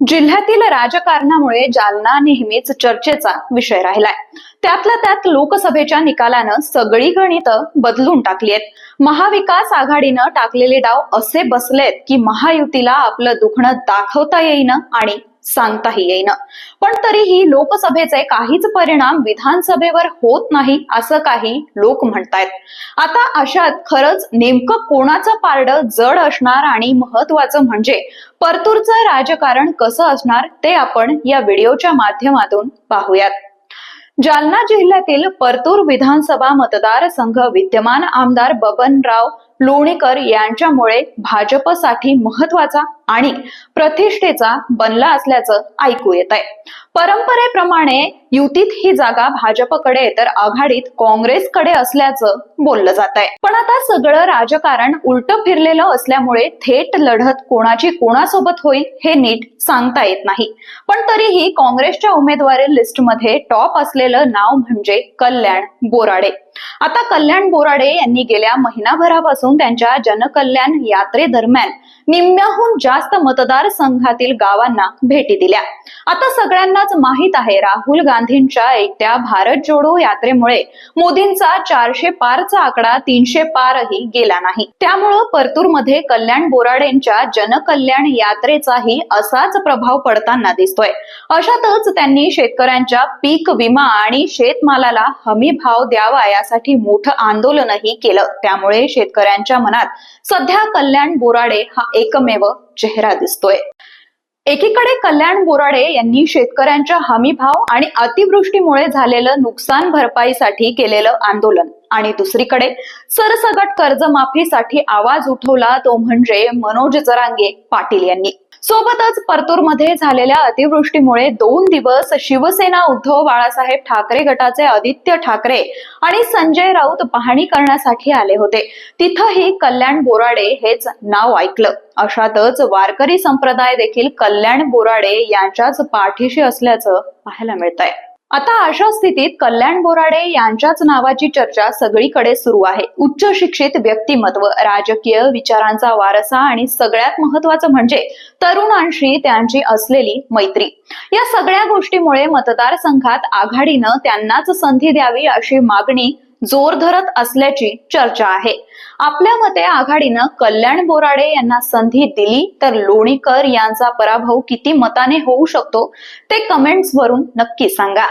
जिल्ह्यातील राजकारणामुळे जालना नेहमीच चर्चेचा विषय राहिलाय. त्यातल्या त्यात लोकसभेच्या निकालानं सगळी गणितं बदलून टाकली आहेत. महाविकास आघाडीनं टाकलेले डाव असे बसलेत की महायुतीला आपलं दुखणं दाखवता येईन आणि सांगताही येईन. पण तरीही लोकसभेचे काहीच परिणाम विधानसभेवर होत नाही असं काही लोक म्हणतायत. आता अशात खरंच नेमकं कोणाचं पारडं जड असणार आणि महत्वाचं म्हणजे परतूरचं राजकारण कसं असणार ते आपण या व्हिडिओच्या माध्यमातून पाहूयात. जालना जिल्ह्यातील परतूर विधानसभा मतदारसंघ विद्यमान आमदार बबनराव लोणीकर यांच्यामुळे भाजपसाठी महत्त्वाचा आणि प्रतिष्ठेचा बनला असल्याचं ऐकू येत आहे. परंपरेप्रमाणे युतीत ही जागा भाजपकडे तर आघाडीत काँग्रेसकडे असल्याचं बोललं जात आहे. पण आता सगळं राजकारण उलट फिरलेलं असल्यामुळे थेट लढत कोणाची कोणासोबत होईल हे नीट सांगता येत नाही. पण तरीही काँग्रेसच्या उमेदवारी लिस्टमध्ये टॉप असलेलं नाव म्हणजे कल्याण बोराडे. आता कल्याण बोराडे यांनी गेल्या महिनाभरापासून त्यांच्या जनकल्याण यात्रेदरम्यान निम्म्याहून जास्त मतदार संघातील गावांना भेटी दिल्या. आता सगळ्यांनाच माहीत आहे राहुल गांधींच्या एकट्या भारत जोडो यात्रेमुळे मोदींचा चारशे पारचा आकडा तीनशे पारही गेला नाही. त्यामुळं परतूरमध्ये कल्याण बोराडेंच्या जनकल्याण यात्रेचाही असाच प्रभाव पडताना दिसतोय. अशातच त्यांनी शेतकऱ्यांच्या पीक विमा आणि शेतमालाला हमी भाव द्यावा यासाठी मोठं आंदोलनही केलं. त्यामुळे शेतकऱ्यांच्या मनात सध्या कल्याण बोराडे हा एकमेव चेहरा दिसतोय. एकीकडे कल्याण बोराडे यांनी शेतकऱ्यांच्या हमीभाव आणि अतिवृष्टीमुळे झालेलं नुकसान भरपाईसाठी केलेलं आंदोलन आणि दुसरीकडे सरसगट कर्जमाफीसाठी आवाज उठवला तो म्हणजे मनोज जरांगे पाटील यांनी. सोबतच परतूरमध्ये झालेल्या अतिवृष्टीमुळे दोन दिवस शिवसेना उद्धव बाळासाहेब ठाकरे गटाचे आदित्य ठाकरे आणि संजय राऊत पाहणी करण्यासाठी आले होते. तिथंही कल्याण बोराडे हेच नाव ऐकलं. अशातच वारकरी संप्रदाय देखील कल्याण बोराडे यांच्याच पाठीशी असल्याचं पाहायला मिळत आहे आता अशा स्थितीत कल्याण बोराडे यांच्याच नावाची चर्चा सगळीकडे सुरू आहे. उच्च शिक्षित व्यक्तिमत्व राजकीय विचारांचा वारसा आणि सगळ्यात महत्वाचं म्हणजे तरुणांशी त्यांची असलेली मैत्री. या सगळ्या गोष्टीमुळे मतदारसंघात आघाडीनं त्यांनाच संधी द्यावी अशी मागणी जोर धरत असल्याची चर्चा आहे. आपल्या मते आघाडीनं कल्याण बोराडे यांना संधी दिली तर लोणीकर यांचा पराभव किती मताने होऊ शकतो ते कमेंट्स वरून नक्की सांगा.